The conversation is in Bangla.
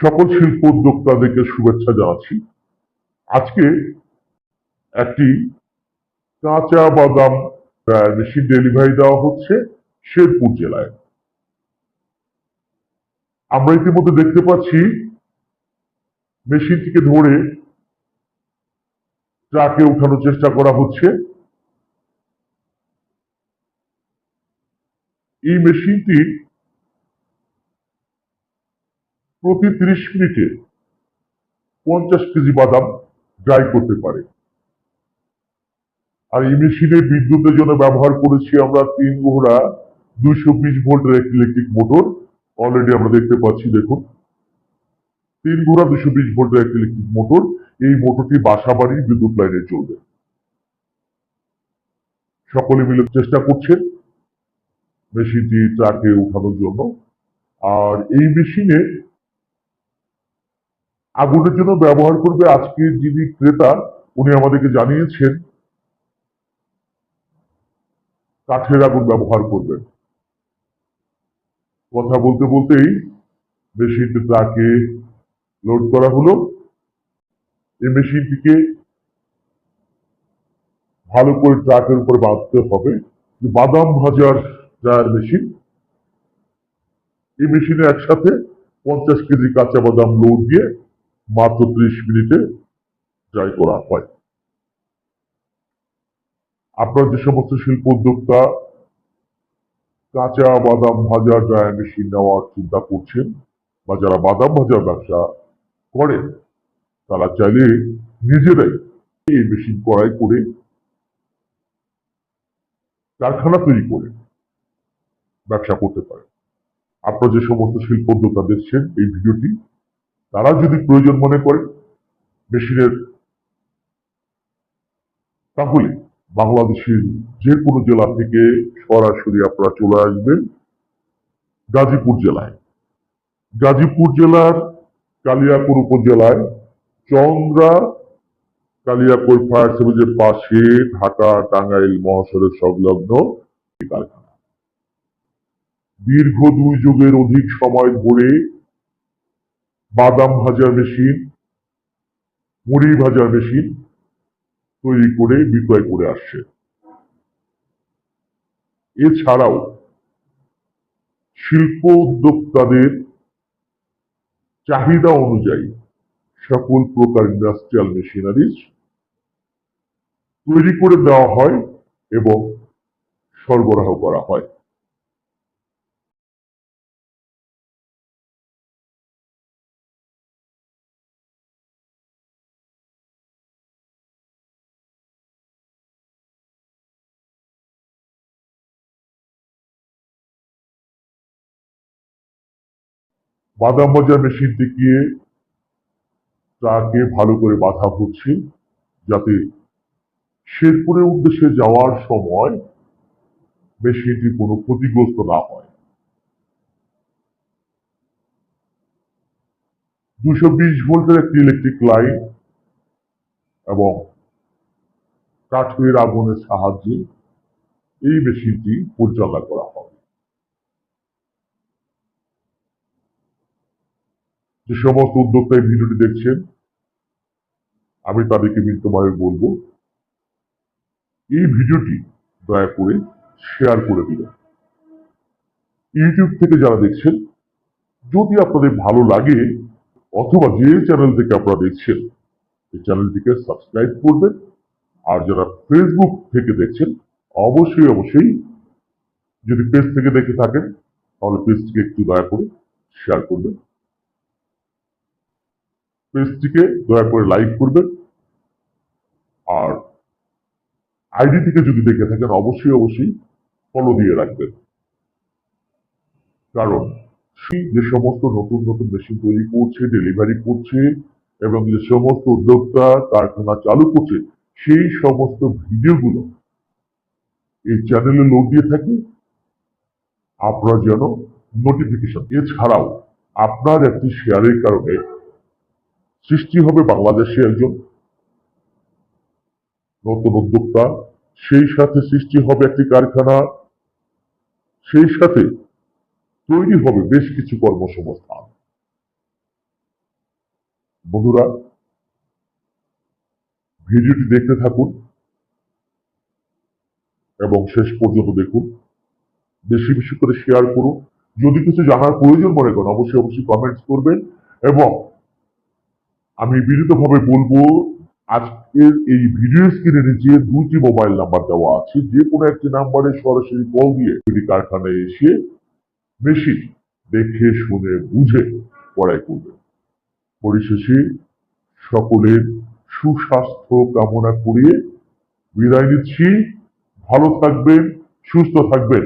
সকল শিল্প উদ্যোক্তাদেরকে শুভেচ্ছা জানাচ্ছি। আজকে একটি কাঁচা বাদাম মেশিন ডেলিভারি দেওয়া হচ্ছে শেরপুর জেলায়। আমরা ইতিমধ্যে দেখতে পাচ্ছি মেশিনটিকে ধরে ট্রাকে উঠানোর চেষ্টা করা হচ্ছে। এই মেশিনটি প্রতি তিরিশ মিনিটে পঞ্চাশ কেজি বাদাম ড্রাই করতে পারে। আর এই মেশিনে বিদ্যুতের জন্য ব্যবহার করেছি আমরা তিন ঘোড়া দুইশো বিশ ভোল্টের একটি ইলেকট্রিক মোটর। অলরেডি আমরা দেখতে পাচ্ছি, দেখুন। তিন ঘোড়া দুশো বিশ ভোল্টের একটি ইলেকট্রিক মোটর। এই মোটরটি বাসা বাড়ির বিদ্যুৎ লাইনে চলবে। সকলে মিলে চেষ্টা করছেন মেশিনটি ট্রাকে উঠানোর জন্য। আর এই মেশিনে আগুনের জন্য ব্যবহার করবে আজকে যিনি ক্রেতা, উনি আমাদেরকে জানিয়েছেন, কাঠের আগুন ব্যবহার করবেন। কথা বলতে বলতেই মেশিনটি ট্রাকে লোড করা হলো। এই মেশিনটিকে ভালো করে ট্রাকের উপর বাঁধতে হবে। বাদাম ভাজার ড্রায়ার মেশিন এই মেশিনে একসাথে পঞ্চাশ কেজি কাঁচা বাদাম লোড দিয়ে মাত্র ত্রিশ মিনিটে ড্রাই করা হয়। আপনার যে সমস্ত শিল্প উদ্যোক্তা কাঁচা বাদাম ভাজা ড্রায়ার মেশিন নেওয়ার চিন্তা করছেন বা যারা বাদাম ভাজার ব্যবসা করেন, তারা চাইলে নিজেরাই এই মেশিন কড়াই করে কারখানা তৈরি করে ব্যবসা করতে পারে আপনারা যে সমস্ত শিল্প উদ্যোক্তা দেখছেন, এই ভিডিওটি তারা যদি প্রয়োজন মনে করে মেশিনের তাহলে বাংলাদেশের যে কোনো জেলা থেকে সরাসরি আপনারা চলে আসবেন গাজীপুর জেলায়। গাজীপুর জেলার কালিয়াপুর উপজেলায় চন্দ্রা কালিয়াপুর ফায়ার সার্ভিসের পাশে ঢাকা টাঙ্গাইল মহাসড়ক সংলগ্ন কারখানা। দীর্ঘ দুই যুগের অধিক সময় ধরে বাদাম ভাজার মেশিন মুড়ি ভাজার মেশিন তৈরি করে বিক্রয় করে আসছে। এছাড়াও শিল্প উদ্যোক্তাদের চাহিদা অনুযায়ী সকল প্রকার ইন্ডাস্ট্রিয়াল মেশিনারিজ তৈরি করে দেওয়া হয় এবং সরবরাহ করা হয়। বাদাম ভাজার মেশিনটি গিয়ে ট্রাকে ভালো করে বাঁধা হচ্ছে যাতে শেরপুরের উদ্দেশ্যে যাওয়ার সময় মেশিনটি কোনো ক্ষতিগ্রস্ত না হয়। দুশো বিশ ভোল্টের একটি ইলেকট্রিক লাইন এবং কাঠের আগুনের সাহায্যে এই মেশিনটি পরিচালনা করা হবে যে সমস্ত উদ্যোক্তা এই ভিডিওটি দেখছেন, আমি তাদেরকে বিনীতভাবে বলব, এই ভিডিওটি দয়া করে শেয়ার করে দিবেন। ইউটিউব থেকে যারা দেখছেন, যদি আপনাদের ভালো লাগে, অথবা যে চ্যানেল থেকে আপনারা দেখছেন, এই চ্যানেলটিকে সাবস্ক্রাইব করবেন, আর যারা ফেসবুক থেকে দেখছেন, অবশ্যই অবশ্যই যদি পেজ থেকে দেখে থাকেন, তাহলে পেজটিকে একটু দয়া করে শেয়ার করবেন। পেজটিকে দয়া করে লাইক করবেন। আর আইডি থেকে যদি দেখে থাকেন, অবশ্যই অবশ্যই ফলো দিয়ে রাখবেন। কারণ সেই যে সমস্ত নতুন নতুন মেশিন তৈরি করছে ডেলিভারি করছে, এবং যে সমস্ত উদ্যোক্তা কারখানা চালু করছে, সেই সমস্ত ভিডিওগুলো এই চ্যানেলে লোড দিয়ে থাকে। আপনারা যেন নোটিফিকেশন এছাড়াও আপনার একটি শেয়ারের কারণে সৃষ্টি হবে বাংলাদেশে একজন নতুন উদ্যোক্তা। সেই সাথে সৃষ্টি হবে একটি কারখানা। সেই সাথে তৈরি হবে বেশ কিছু কর্মসংস্থান। বন্ধুরা, ভিডিওটি দেখতে থাকুন এবং শেষ পর্যন্ত দেখুন। বেশি বেশি করে শেয়ার করুন। যদি কিছু জানার প্রয়োজন মনে করেন, অবশ্যই অবশ্যই কমেন্টস করবেন এবং আমি বিনীতভাবে বলব, আজকের এই ভিডিও স্ক্রিনে নিচে দুটি মোবাইল নাম্বার দেওয়া আছে, যে কোনো একটি নাম্বারে সরাসরি কল দিয়ে যদি কারখানায় এসে মেশিন দেখে, শুনে, বুঝে পড়াই করবে। পরিশেষে সকলের সুস্বাস্থ্য কামনা করে বিদায় নিচ্ছি। ভালো থাকবেন, সুস্থ থাকবেন।